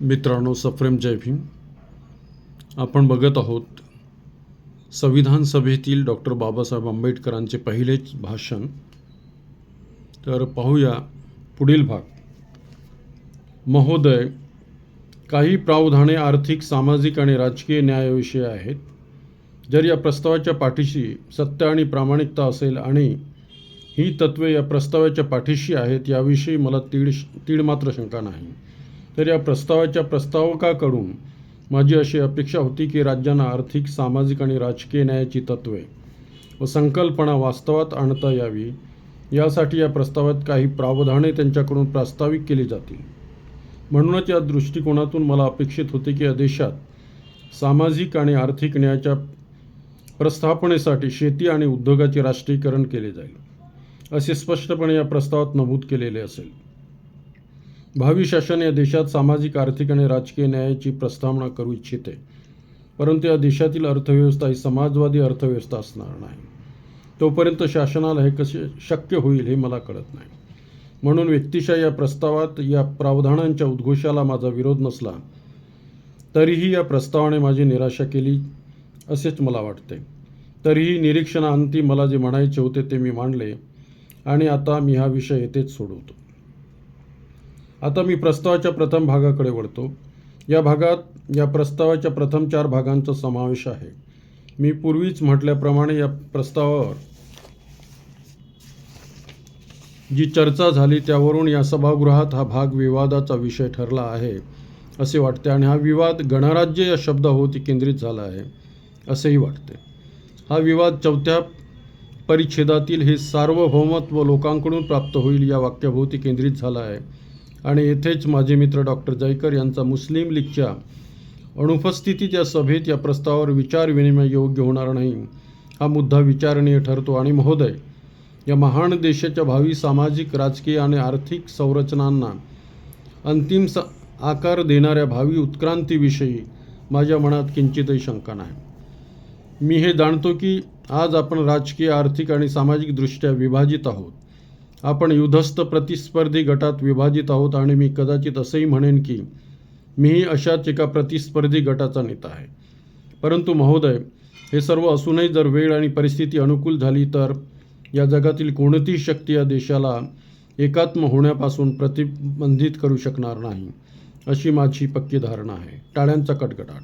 मित्रांनो सफ्रेम जय भीम. आपण बघत आहोत संविधान सभेतील डॉक्टर बाबासाहेब आंबेडकरांचे पहिलेच भाषण. तर पाहूया पुढील भाग. महोदय काही प्रावधाने आर्थिक सामाजिक आणि राजकीय न्यायाविषयी आहेत. जर या प्रस्तावाच्या पाठीशी सत्य आणि प्रामाणिकता असेल आणि ही तत्वे या प्रस्तावाच्या पाठीशी आहेत याविषयी मला तीड तीड मात्र शंका नाही. तर या प्रस्तावाच्या प्रस्तावकाकडून माझी अशी अपेक्षा होती की राज्यांना आर्थिक सामाजिक आणि राजकीय न्यायाची तत्वे व संकल्पना वास्तवात आणता यावी. यासाठी या प्रस्तावात काही प्रावधाने त्यांच्याकडून प्रास्ताविक केली जातील. म्हणूनच या दृष्टिकोनातून मला अपेक्षित होते की या देशात सामाजिक आणि आर्थिक न्यायाच्या प्रस्थापनेसाठी शेती आणि उद्योगाचे राष्ट्रीयकरण केले जाईल असे स्पष्टपणे या प्रस्तावात नमूद केलेले असेल. भावी शासन या देशात सामाजिक आर्थिक आणि राजकीय न्यायाची प्रस्तावना करू इच्छिते. परंतु या देशातील अर्थव्यवस्था ही समाजवादी अर्थव्यवस्था असणार नाही. तोपर्यंत शासनाला हे कसे शक्य होईल हे मला कळत नाही. म्हणून व्यक्तिशः या प्रस्तावात या प्रावधानांच्या उद्घोषाला माझा विरोध नसला तरीही या प्रस्तावाने माझी निराशा केली असेच मला वाटते. तरीही निरीक्षणाअंती मला जे म्हणायचे होते ते मी मांडले आणि आता मी हा विषय येथेच सोडवतो. आता मी प्रस्तावाच्या प्रथम भागाकडे वळतो. या भागात या प्रस्तावाच्या प्रथम चार भागांचा समावेश आहे. मी पूर्वीच म्हटल्याप्रमाणे या प्रस्तावावर जी चर्चा झाली त्यावरून या सभागृहात हा भाग विवादाचा विषय ठरला आहे असे वाटते आणि हा विवाद गणराज्य या शब्दाभोवती केंद्रित झाला आहे असेही वाटते. हा विवाद चौथ्या परिच्छेदातील हे सार्वभौमत्व लोकांकडून प्राप्त होईल या वाक्याभोवती केंद्रित झाला आहे. आणि येथेच माझे मित्र डॉक्टर जयकर यांचा मुस्लिम लीगच्या अनुपस्थितीत या सभेत या प्रस्तावावर विचार विनिमय योग्य होणार नाही हा मुद्दा विचारणीय ठरतो. आणि महोदय या महान देशाच्या भावी सामाजिक राजकीय आणि आर्थिक संरचनांना अंतिम स आकार देणाऱ्या भावी उत्क्रांतीविषयी माझ्या मनात किंचितही शंका नाही. मी हे जाणतो की आज आपण राजकीय आर्थिक आणि सामाजिकदृष्ट्या विभाजित आहोत. आपण युद्धस्थ प्रतिस्पर्धी गटात विभाजित आहोत आणि मी कदाचित असंही म्हणेन की मीही अशाच एका प्रतिस्पर्धी गटाचा नेता आहे. परंतु महोदय हे सर्व असूनही जर वेळ आणि परिस्थिती अनुकूल झाली तर या जगातील कोणतीही शक्ती या देशाला एकात्म होण्यापासून प्रतिबंधित करू शकणार नाही अशी माझी पक्की धारणा आहे. टाळ्यांचा कटकटाट.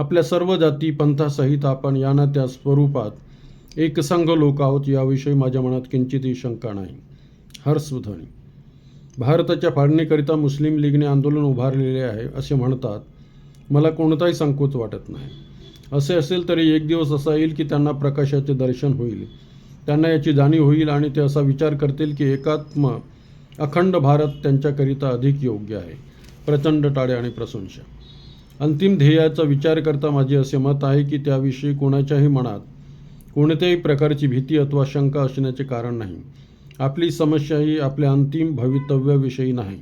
आपल्या सर्व जाती पंथासहित आपण या ना त्या स्वरूपात एकसंघ लोक आहोत याविषयी माझ्या मनात किंचितही शंका नाही. हर्षवर्धनी भारताच्या फाळणीकरिता मुस्लिम लीगने आंदोलन उभारलेले आहे असे म्हणतात मला कोणताही संकोच वाटत नाही. असे असेल तरी एक दिवस असा येईल की त्यांना प्रकाशाचे दर्शन होईल. त्यांना याची जाणीव होईल आणि ते असा विचार करतील की एकात्म अखंड भारत त्यांच्याकरिता अधिक योग्य आहे. प्रचंड टाळे आणि प्रशंसा अंतिम ध्येयाचा विचार करता माझे असे मत आहे की त्याविषयी कोणाच्याही मनात कोणत्याही प्रकारची भीती अथवा शंका असण्याचे कारण नाही. आपली समस्या ही आपल्या अंतिम भवितव्याविषयी नाही.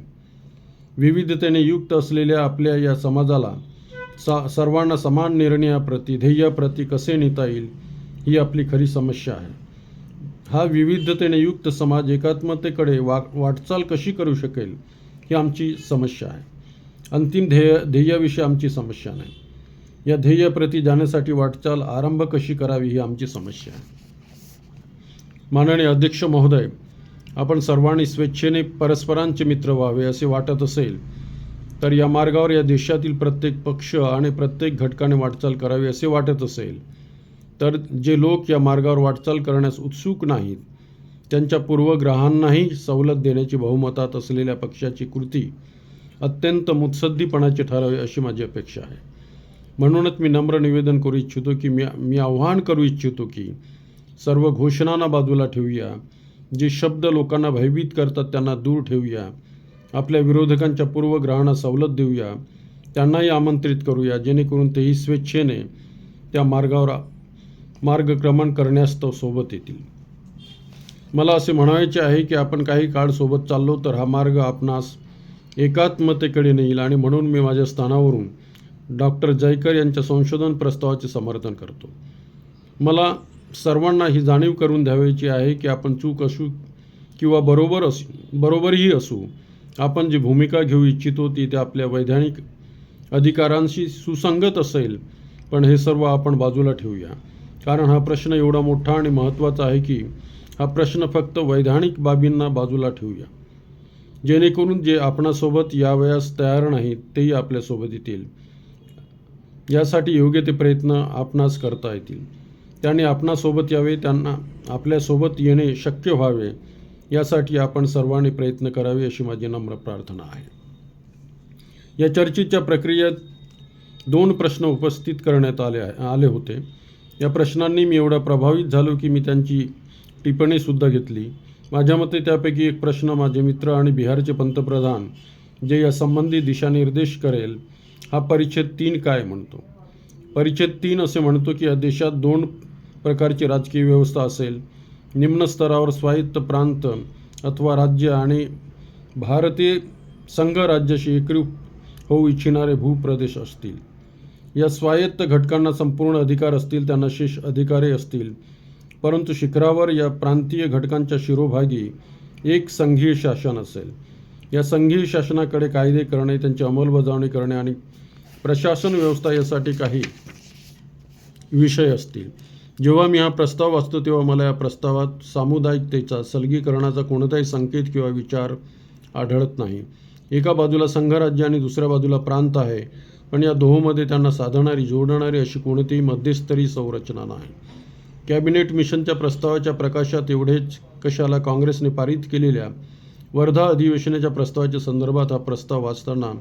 विविधतेने युक्त असलेल्या आपल्या या समाजाला सा सर्वांना समान निर्णयाप्रती ध्येयाप्रती कसे नेता येईल ही आपली खरी समस्या आहे. हा विविधतेने युक्त समाज एकात्मतेकडे वा वाटचाल कशी करू शकेल ही आमची समस्या आहे. अंतिम ध्येय ध्येयाविषयी आमची समस्या नाही. या ध्येयप्रती जाण्यासाठी वाटचाल आरंभ कशी करावी ही आमची समस्या आहे. माननीय अध्यक्ष महोदय आपण सर्वांनी स्वेच्छेने परस्परांचे मित्र व्हावे असे वाटत असेल तर या मार्गावर या देशातील प्रत्येक पक्ष आणि प्रत्येक घटकाने वाटचाल करावी असे वाटत असेल तर जे लोक या मार्गावर वाटचाल करण्यास उत्सुक नाहीत त्यांच्या पूर्वग्रहांनाही सवलत देण्याची बहुमतात असलेल्या पक्षाची कृती अत्यंत मुत्सद्दीपणाची ठरावी अशी माझी अपेक्षा आहे. म्हणूनच मी नम्र निवेदन करू इच्छितो की मी मी आव्हान करू इच्छितो की सर्व घोषणांना बाजूला ठेवूया. जे शब्द लोकांना भयभीत करतात त्यांना दूर ठेवूया. आपल्या विरोधकांच्या पूर्वग्रहांना सवलत देऊया. त्यांनाही आमंत्रित करूया. जेणेकरून तेही स्वेच्छेने त्या मार्गावर मार्गक्रमण करण्यास तो सोबत येतील. मला असे म्हणायचे आहे की आपण काही काळ सोबत चाललो तर हा मार्ग आपणास एकात्मतेकडे नेईल आणि म्हणून मी माझ्या स्थानावरून डॉक्टर जयकर यांच्या संशोधन प्रस्तावाचे समर्थन करतो. मला सर्वांना ही जाणीव करून द्यावायची आहे की आपण चूक असू किंवा बरोबर असू बरोबरही असू आपण जी भूमिका घेऊ इच्छितो ती त्या आपल्या वैधानिक अधिकारांशी सुसंगत असेल पण हे सर्व आपण बाजूला ठेवूया. कारण हा प्रश्न एवढा मोठा आणि महत्त्वाचा आहे की हा प्रश्न फक्त वैधानिक बाबींना बाजूला ठेवूया. जेणेकरून जे आपणासोबत यावयास तयार नाहीत तेही आपल्यासोबत येतील. यासाठी योग्य ते प्रयत्न आपणास करता येतील. त्याने आपणासोबत यावे त्यांना आपल्यासोबत येणे शक्य व्हावे यासाठी आपण सर्वांनी प्रयत्न करावे अशी माझी नम्र प्रार्थना आहे. या चर्चेच्या प्रक्रियेत दोन प्रश्न उपस्थित करण्यात आले आले होते. या प्रश्नांनी मी एवढा प्रभावित झालो की मी त्यांची टिप्पणीसुद्धा घेतली. माझ्या मते त्यापैकी एक प्रश्न माझे मित्र आणि बिहारचे पंतप्रधान जे या संबंधी दिशानिर्देश करेल हा परिच्छेद तीन काय म्हणतो? परिच्छेद तीन असे म्हणतो की या देशात दोन प्रकारची राजकीय व्यवस्था असेल. निम्न स्तरावर स्वायत्त प्रांत अथवा राज्य आणि भारतीय संघराज्याशी एकरूप होऊ इच्छिणारे भूप्रदेश असतील. या स्वायत्त घटकांना संपूर्ण अधिकार असतील त्यांना शेष अधिकारही असतील. परंतु शिखरावर या प्रांतीय घटकांच्या शिरोभागी एक संघीय शासन असेल. या संघीय शासनाकडे कायदे करणे त्यांची अंमलबजावणी करणे आणि प्रशासन व्यवस्था यासाठी काही विषय असतील. जेव्हा मी हा प्रस्ताव वाचतो तेव्हा मला या प्रस्तावात सामुदायिकतेचा सलगीकरणाचा कोणताही संकेत किंवा विचार आढळत नाही. एका बाजूला संघराज्य आणि दुसऱ्या बाजूला प्रांत आहे. पण या दोहोमध्ये त्यांना साधणारी जोडणारी अशी कोणतीही मध्यस्तरी संरचना नाही. कॅबिनेट मिशनच्या प्रस्तावाच्या प्रकाशात एवढेच कशाला काँग्रेसने पारित केलेल्या वर्धा अधिवेशनाच्या प्रस्तावाच्या संदर्भात हा प्रस्ताव वाचताना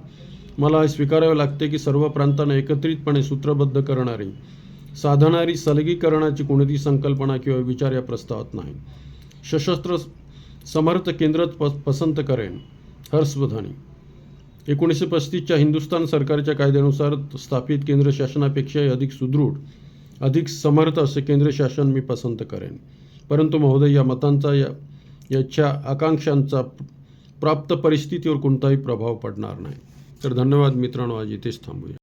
मला स्वीकारावे लागते की सर्व प्रांतांना एकत्रितपणे सूत्रबद्ध करणारी साधणारी सलगीकरणाची कोणतीही संकल्पना किंवा विचार या प्रस्तावात नाही. सशस्त्र समर्थ केंद्रच प पसंत करेन. हर्षवर्धनी एकोणीसशे पस्तीसच्या हिंदुस्थान सरकारच्या कायद्यानुसार स्थापित केंद्र शासनापेक्षाही अधिक सुदृढ अधिक समर्थ असे केंद्र शासन मी पसंत करेन. परंतु महोदय या मतांचा या याच्या आकांक्षांचा प्राप्त परिस्थितीवर कोणताही प्रभाव पडणार नाही. तर धन्यवाद मित्रांनो आज इथेच थांबूया.